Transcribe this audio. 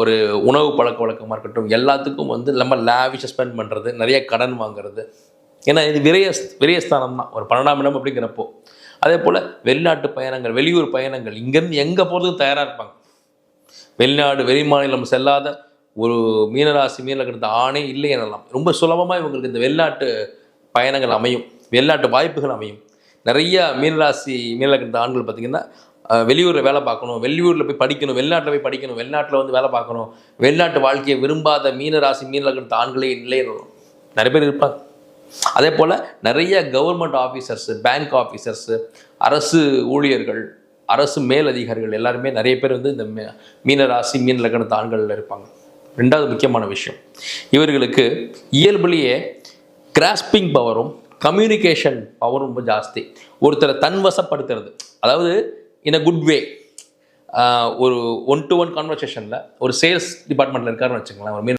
ஒரு உணவு பழக்க வழக்கமாக இருக்கட்டும் எல்லாத்துக்கும் வந்து நம்ம லேவிஷை ஸ்பெண்ட் பண்ணுறது நிறைய கடன் வாங்குறது. ஏன்னா இது விரய விரயஸ்தானம் தான் ஒரு பன்னெண்டாம் இடம் அப்படிங்கிறப்போ. அதே போல் வெளிநாட்டு பயணங்கள் வெளியூர் பயணங்கள் இங்கேருந்து எங்கே போகிறதுக்கு தயாராக இருப்பாங்க. வெளிநாடு வெளி மாநிலம் செல்லாத ஒரு மீனராசி மீனில் கிடந்த ஆணே இல்லை எனலாம். ரொம்ப சுலபமாக இவங்களுக்கு இந்த வெளிநாட்டு பயணங்கள் அமையும். வெளிநாட்டு வாய்ப்புகள் அமையும். நிறைய மீனராசி மீனில் கிடந்த ஆண்கள் பார்த்திங்கன்னா வெளியூரில் வேலை பார்க்கணும் வெளியூரில் போய் படிக்கணும் வெளிநாட்டில் போய் படிக்கணும் வெளிநாட்டில் வந்து வேலை பார்க்கணும். வெளிநாட்டு வாழ்க்கையை விரும்பாத மீனராசி மீனில் ஆண்களே இல்லை. நிறைய பேர் இருப்பாங்க. அதே போல் நிறைய கவர்மெண்ட் ஆஃபீஸர்ஸு பேங்க் ஆஃபீஸர்ஸு அரசு ஊழியர்கள் அரசு மேல் அதிகாரிகள் எல்லாருமே நிறைய பேர் வந்து இந்த மீனராசி மீன் லக்னத்து ஆண்களில் இருப்பாங்க. ரெண்டாவது முக்கியமான விஷயம் இவர்களுக்கு இயல்புலேயே கிராஸ்பிங் பவரும் கம்யூனிகேஷன் பவரும் ரொம்ப ஜாஸ்தி. ஒருத்தரை தன்வசப்படுத்துறது. அதாவது இன் அ குட் வே ஒரு ஒன் டு ஒன் கான்வர்சேஷனில் ஒரு சேல்ஸ் டிபார்ட்மெண்ட்டில் இருக்காருன்னு வச்சுக்கலாம் ஒரு மீன்